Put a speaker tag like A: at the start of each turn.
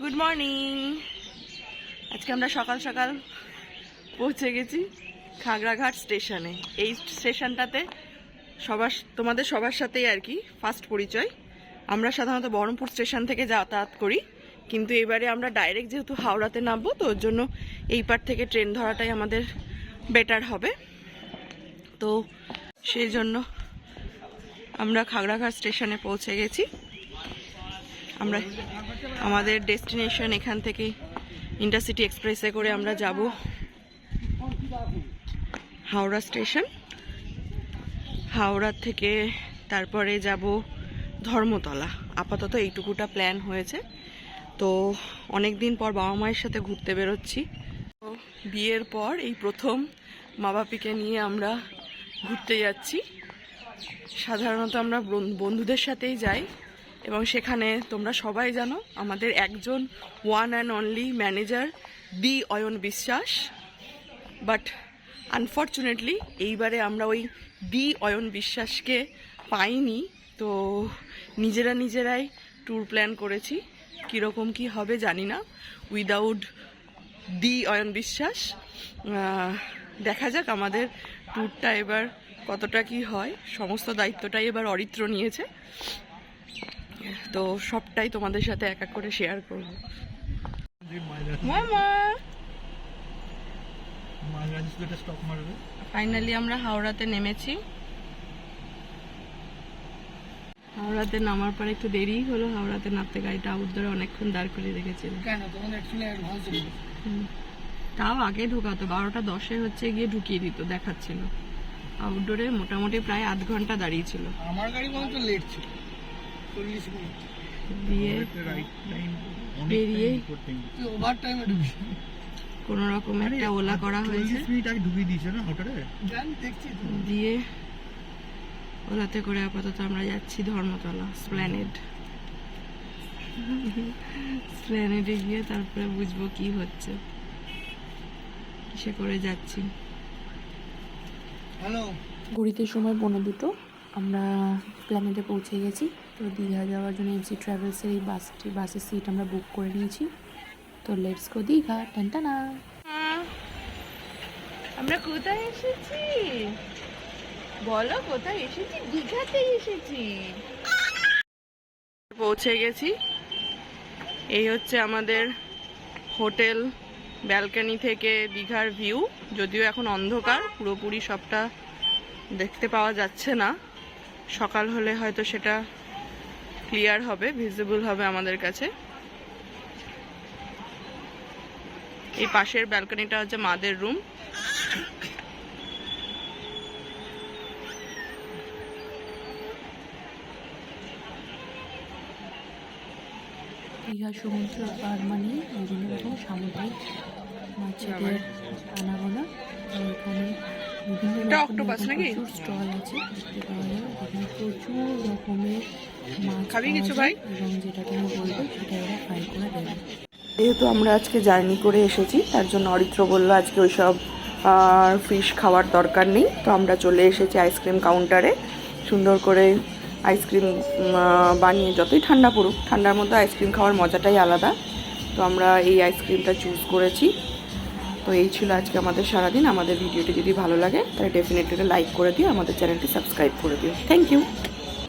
A: Good morning আজকে আমরা সকাল সকাল পৌঁছে গেছি খাগড়াঘাট স্টেশনে। এই স্টেশনটাতে সবার তোমাদের সবার সাথেই আর কি ফার্স্ট পরিচয়। আমরা সাধারণত বহরমপুর স্টেশন থেকে যাতায়াত করি, কিন্তু এবারে আমরা ডাইরেক্ট যেহেতু হাওড়াতে নামবো, তো ওর জন্য এই পার থেকে ট্রেন ধরাটাই আমাদের বেটার হবে। তো সেই জন্য আমরা খাগড়াঘাট স্টেশনে পৌঁছে গেছি। আমরা আমাদের ডেস্টিনেশন এখান থেকে ইন্টারসিটি এক্সপ্রেসে করে আমরা যাব। হাওড়া স্টেশন। হাওড়া থেকে তারপরে যাব ধর্মতলা। আপাতত এইটুকুটা প্ল্যান হয়েছে। তো অনেক দিন পর বাবা মায়ের সাথে ঘুরতে বেরোচ্ছি। তো বিয়ের পর এই প্রথম মা বাপিকে নিয়ে আমরা ঘুরতে যাচ্ছি। সাধারণত আমরা বন- বন্ধুদের সাথেই যাই। এবং সেখানে তোমরা সবাই জানো, আমাদের একজন one and only manager the Ayan Biswas. But unfortunately এইবারে আমরা ওই দি অয়ন বিশ্বাসকে পাইনি। তো নিজেরা নিজেরাই ট্যুর প্ল্যান করেছি। কীরকম কি হবে জানি না। উইদাউট দি অয়ন বিশ্বাস দেখা যাক আমাদের ট্যুরটা এবার কতটা কি হয়। সমস্ত দায়িত্বটাই এবার অরিত্র নিয়েছে। তো সবটাই তোমাদের সাথে এক এক করে শেয়ার করব। মামা ফাইনালি আমরা হাওড়াতে নেমেছি। হাওড়াতে নামার পরে একটু দেরি হলো হাওড়াতে নামতে গাড়িটা আউটডোরে অনেকক্ষণ দাঁড় করে রেখেছিল। তাও আগে ঢোকাতো বারোটা দশে হচ্ছে গিয়ে ঢুকিয়ে দিত দেখাচ্ছিল। আউটডোরে মোটামুটি প্রায় আধ ঘণ্টা দাঁড়িয়েছিল
B: আমার গাড়ি লেট ছিল। চল্লিশ মিনিট।
A: দিয়ে বেরিয়ে
B: ওভার টাইমে
A: কোনো রকম একটা ওলা করা হয়েছে।
B: মিনিট আগে ঢুকিয়ে দিয়েছে না হোটেলে দেখছি
A: দিয়ে ওলাতে করে আপাতত আমরা যাচ্ছি ধর্মতলা স্প্ল্যানেড স্প্ল্যানেডে গিয়ে তারপরে বুঝব কি হচ্ছে। কিসে করে যাচ্ছি।
B: হ্যালো
C: ঘড়িতে সময় পৌনে দুটো। আমরা প্ল্যানেটে পৌঁছে গেছি। তো দীঘা যাওয়ার জন্য এমসি ট্রাভেলসের এই বাসটি বাসের সিট আমরা বুক করে নিয়েছি। তো লেটস গো দীঘা টানটানা
A: আমরা কোথায় এসেছি? বলো, কোথায় এসেছি? দীঘাতে এসেছি। পৌঁছে গেছি। এই হচ্ছে আমাদের হোটেল ব্যালকনি থেকে দীঘার ভিউ যদিও এখন অন্ধকার, পুরোপুরি সবটা দেখতে পাওয়া যাচ্ছে না। সকাল হলে হয়তো সেটা ক্লিয়ার হবে ভিজিবল হবে আমাদের কাছে। এই পাশের ব্যালকনিটা হচ্ছে মাদের রুম
C: দীঘা সমুদ্র পার মানে বিভিন্ন রকম সামুদ্রিক মাছেদের আনাগোনা। এখানে বিভিন্ন? প্রচুর স্টল আছে দেখতে পাওয়া এখানে প্রচুর রকমের
A: খাবি কিছু ভাই?
C: এবং যেটা তুমি বলবে সেটা ওরা ফ্রাই করে দেবে।
A: যেহেতু আমরা আজকে জার্নি করে এসেছি তার জন্য অরিত্র বলল আজকে ওইসব ফিশ খাওয়ার দরকার নেই। তো আমরা চলে এসেছি আইসক্রিম কাউন্টারে সুন্দর করে আইসক্রিম বানিয়ে যতই ঠান্ডা পড়ুক ঠান্ডার মধ্যে আইসক্রিম খাওয়ার মজাটাই আলাদা। তো আমরা এই আইসক্রিমটা চুজ করেছি। তো এই ছিল আজকে আমাদের সারাদিন। আমাদের ভিডিওটি যদি ভালো লাগে তাহলে ডেফিনেটলি লাইক করে দিও। আমাদের চ্যানেলটি সাবস্ক্রাইব করে দিও। Thank you